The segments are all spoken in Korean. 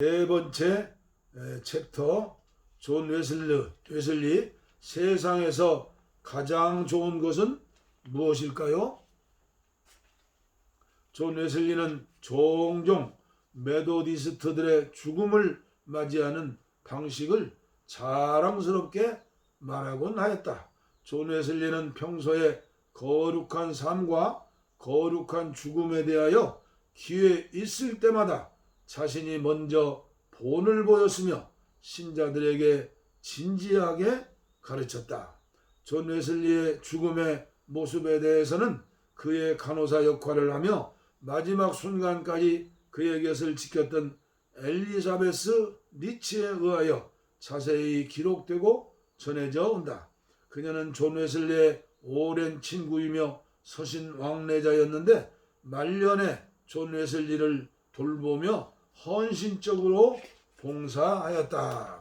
네 번째 에, 챕터 존 웨슬리, 웨슬리 세상에서 가장 좋은 것은 무엇일까요? 존 웨슬리는 종종 메도디스트들의 죽음을 맞이하는 방식을 자랑스럽게 말하곤 하였다. 존 웨슬리는 평소에 거룩한 삶과 거룩한 죽음에 대하여 기회 있을 때마다 자신이 먼저 본을 보였으며 신자들에게 진지하게 가르쳤다. 존 웨슬리의 죽음의 모습에 대해서는 그의 간호사 역할을 하며 마지막 순간까지 그의 곁을 지켰던 엘리자베스 리치에 의하여 자세히 기록되고 전해져 온다. 그녀는 존 웨슬리의 오랜 친구이며 서신 왕래자였는데 말년에 존 웨슬리를 돌보며 헌신적으로 봉사하였다.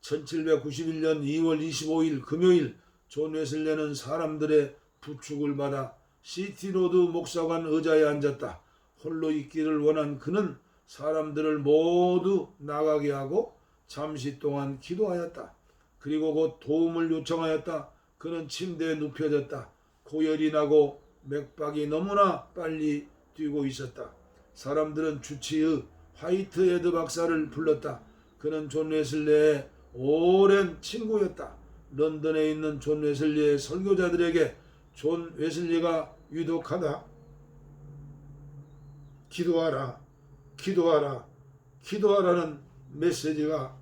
1791년 2월 25일 금요일 존 웨슬레는 사람들의 부축을 받아 시티로드 목사관 의자에 앉았다. 홀로 있기를 원한 그는 사람들을 모두 나가게 하고 잠시 동안 기도하였다. 그리고 곧 도움을 요청하였다. 그는 침대에 눕혀졌다. 고열이 나고 맥박이 너무나 빨리 뛰고 있었다. 사람들은 주치의 화이트 헤드 박사를 불렀다. 그는 존 웨슬레의 오랜 친구였다. 런던에 있는 존 웨슬리의 설교자들에게 존 웨슬리가 유독하다. 기도하라, 기도하라, 기도하라는 메시지가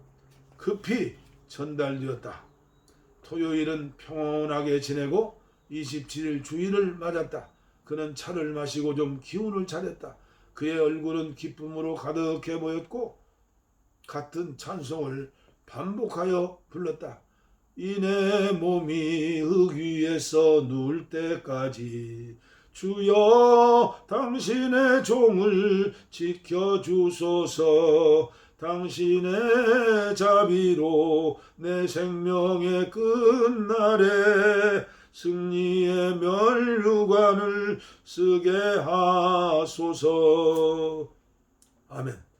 급히 전달되었다. 토요일은 평온하게 지내고 27일 주일을 맞았다. 그는 차를 마시고 좀 기운을 차렸다. 그의 얼굴은 기쁨으로 가득해 보였고 같은 찬송을 반복하여 불렀다. 이내 몸이 흙 위에서 누울 때까지 주여 당신의 종을 지켜주소서 당신의 자비로 내 생명의 끝날에 승리의 멸류관을 쓰게 하소서 아멘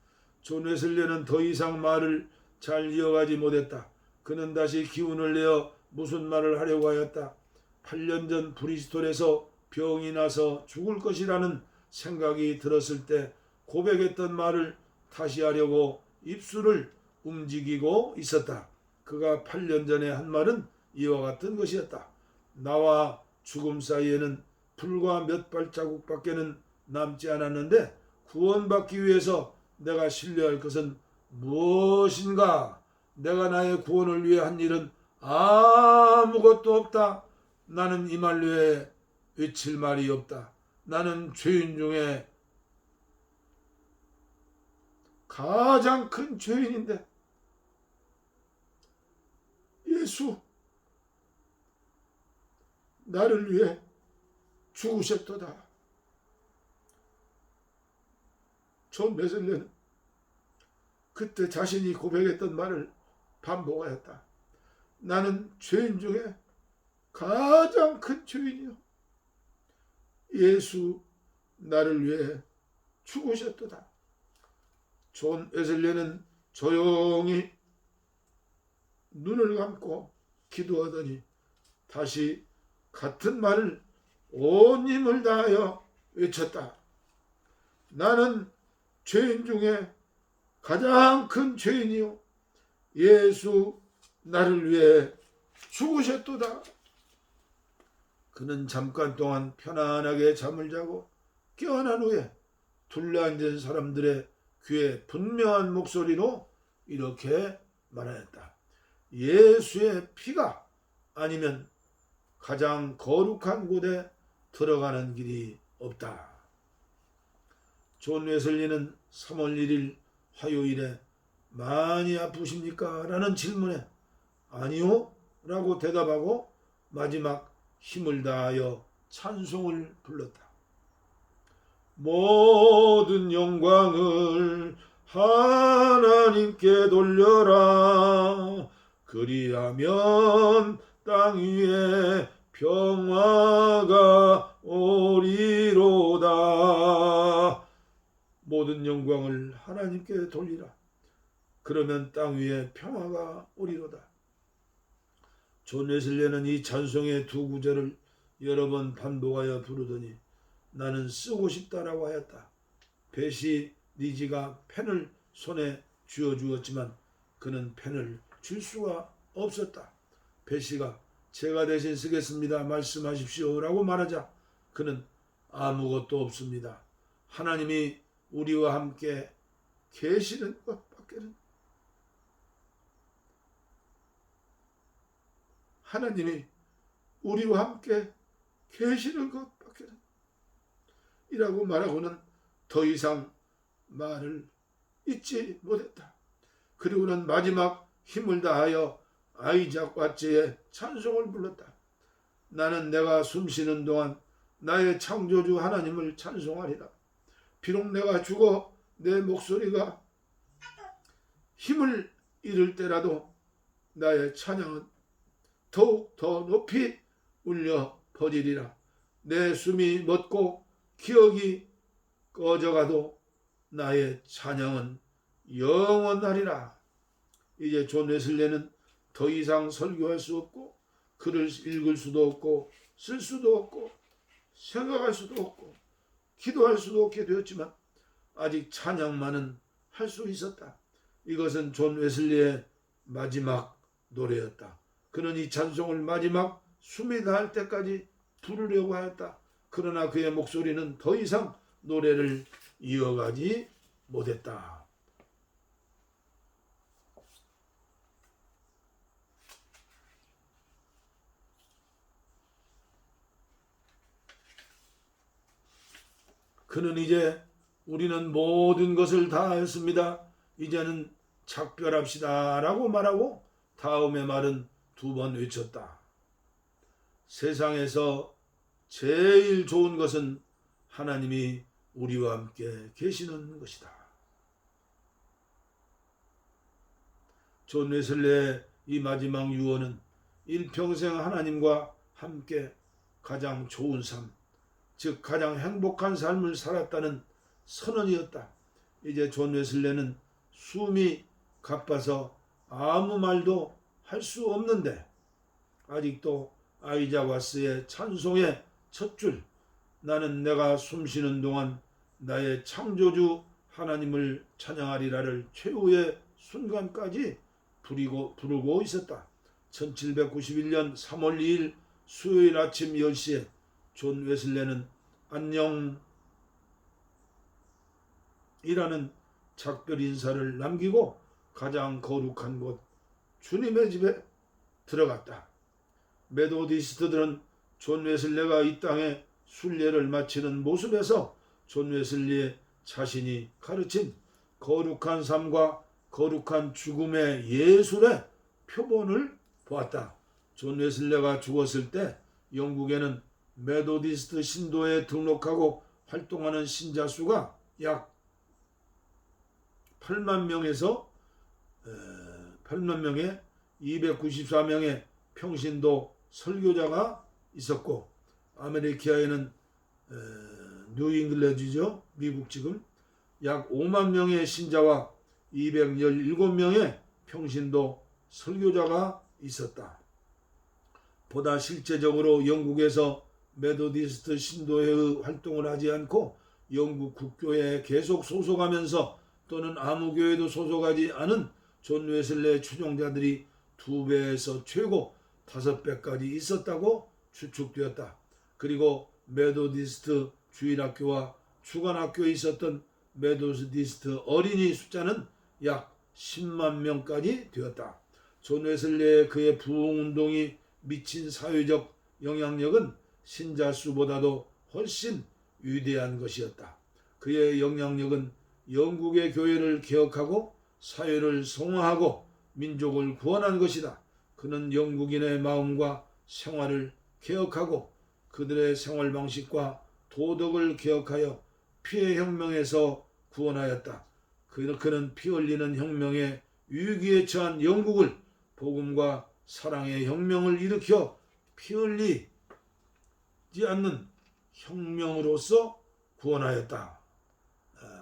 존 웨슬리는 더 이상 말을 잘 이어가지 못했다. 그는 다시 기운을 내어 무슨 말을 하려고 하였다. 8년 전 브리스톨에서 병이 나서 죽을 것이라는 생각이 들었을 때 고백했던 말을 다시 하려고 입술을 움직이고 있었다. 그가 8년 전에 한 말은 이와 같은 것이었다. 나와 죽음 사이에는 불과 몇 발자국밖에는 남지 않았는데 구원받기 위해서 내가 신뢰할 것은 무엇인가? 내가 나의 구원을 위해 한 일은 아무것도 없다. 나는 이 말 외에 외칠 말이 없다. 나는 죄인 중에 가장 큰 죄인인데 예수 나를 위해 죽으셨도다. 존 메슬레는 그때 자신이 고백했던 말을 반복하였다. 나는 죄인 중에 가장 큰 죄인이요. 예수 나를 위해 죽으셨도다. 존 웨슬레는 조용히 눈을 감고 기도하더니 다시 같은 말을 온 힘을 다하여 외쳤다. 나는 죄인 중에 가장 큰 죄인이요. 예수 나를 위해 죽으셨도다. 그는 잠깐 동안 편안하게 잠을 자고 깨어난 후에 둘러앉은 사람들의 귀에 분명한 목소리로 이렇게 말하였다. 예수의 피가 아니면 가장 거룩한 곳에 들어가는 길이 없다. 존 웨슬리는 3월 1일 화요일에 많이 아프십니까? 라는 질문에 아니요 라고 대답하고 마지막 힘을 다하여 찬송을 불렀다. 모든 영광을 하나님께 돌려라. 그리하면 땅 위에 평화가 오리로다. 모든 영광을 하나님께 돌리라. 그러면 땅 위에 평화가 오리로다. 존 웨슬레는 이 찬송의 두 구절을 여러 번 반복하여 부르더니 나는 쓰고 싶다라고 하였다. 베시 니지가 펜을 손에 쥐어 주었지만 그는 펜을 줄 수가 없었다. 베시가 제가 대신 쓰겠습니다. 말씀하십시오라고 말하자 그는 아무것도 없습니다. 하나님이 우리와 함께 계시는 것밖에는 하나님이 우리와 함께 계시는 것밖에는 이라고 말하고는 더 이상 말을 잊지 못했다. 그리고는 마지막 힘을 다하여 아이작 왓제의 찬송을 불렀다. 나는 내가 숨쉬는 동안 나의 창조주 하나님을 찬송하리라. 비록 내가 죽어 내 목소리가 힘을 잃을 때라도 나의 찬양은 더욱 더 높이 울려 퍼지리라. 내 숨이 멎고 기억이 꺼져가도 나의 찬양은 영원하리라. 이제 존 웨슬레는 더 이상 설교할 수 없고 글을 읽을 수도 없고 쓸 수도 없고 생각할 수도 없고 기도할 수도 없게 되었지만 아직 찬양만은 할 수 있었다. 이것은 존 웨슬리의 마지막 노래였다. 그는 이 찬송을 마지막 숨이 닿을 때까지 부르려고 하였다. 그러나 그의 목소리는 더 이상 노래를 이어가지 못했다. 그는 이제 우리는 모든 것을 다 했습니다. 이제는 작별합시다. 라고 말하고 다음의 말은 두 번 외쳤다. 세상에서 제일 좋은 것은 하나님이 우리와 함께 계시는 것이다. 존 웨슬레의 이 마지막 유언은 일평생 하나님과 함께 가장 좋은 삶, 즉 가장 행복한 삶을 살았다는 선언이었다. 이제 존 웨슬레는 숨이 가빠서 아무 말도 할 수 없는데 아직도 아이자 와스의 찬송의 첫 줄 나는 내가 숨쉬는 동안 나의 창조주 하나님을 찬양하리라를 최후의 순간까지 부리고 부르고 있었다. 1791년 3월 2일 수요일 아침 10시에 존 웨슬레는 안녕 이라는 작별 인사를 남기고 가장 거룩한 곳 주님의 집에 들어갔다. 메도디스트들은 존 웨슬레가 이 땅에 순례를 마치는 모습에서 존 웨슬리의 자신이 가르친 거룩한 삶과 거룩한 죽음의 예술의 표본을 보았다. 존 웨슬레가 죽었을 때 영국에는 메도디스트 신도에 등록하고 활동하는 신자 수가 약 8만 명에서 8만 명에 294명의 평신도 설교자가 있었고 아메리카에는 뉴잉글랜드죠 미국 지금 약 5만 명의 신자와 217명의 평신도 설교자가 있었다. 보다 실제적으로 영국에서 메도디스트 신도회의 활동을 하지 않고 영국 국교회에 계속 소속하면서 또는 아무 교회도 소속하지 않은 존 웨슬레 추종자들이 두 배에서 최고 다섯 배까지 있었다고 추측되었다. 그리고 메도디스트 주일학교와 주간학교에 있었던 메도디스트 어린이 숫자는 약 10만 명까지 되었다. 존 웨슬레의 그의 부흥운동이 미친 사회적 영향력은 신자 수보다도 훨씬 위대한 것이었다. 그의 영향력은 영국의 교회를 개혁하고 사회를 성화하고 민족을 구원한 것이다. 그는 영국인의 마음과 생활을 개혁하고 그들의 생활 방식과 도덕을 개혁하여 피해 혁명에서 구원하였다. 그는 피 흘리는 혁명의 위기에 처한 영국을 복음과 사랑의 혁명을 일으켜 피 흘리 지 않는 혁명으로서 구원하였다.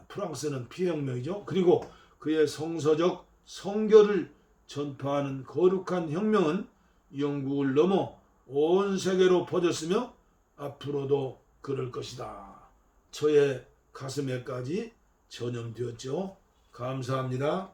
프랑스는 피혁명이죠. 그리고 그의 성서적 성결을 전파하는 거룩한 혁명은 영국을 넘어 온 세계로 퍼졌으며 앞으로도 그럴 것이다. 저의 가슴에까지 전염되었죠. 감사합니다.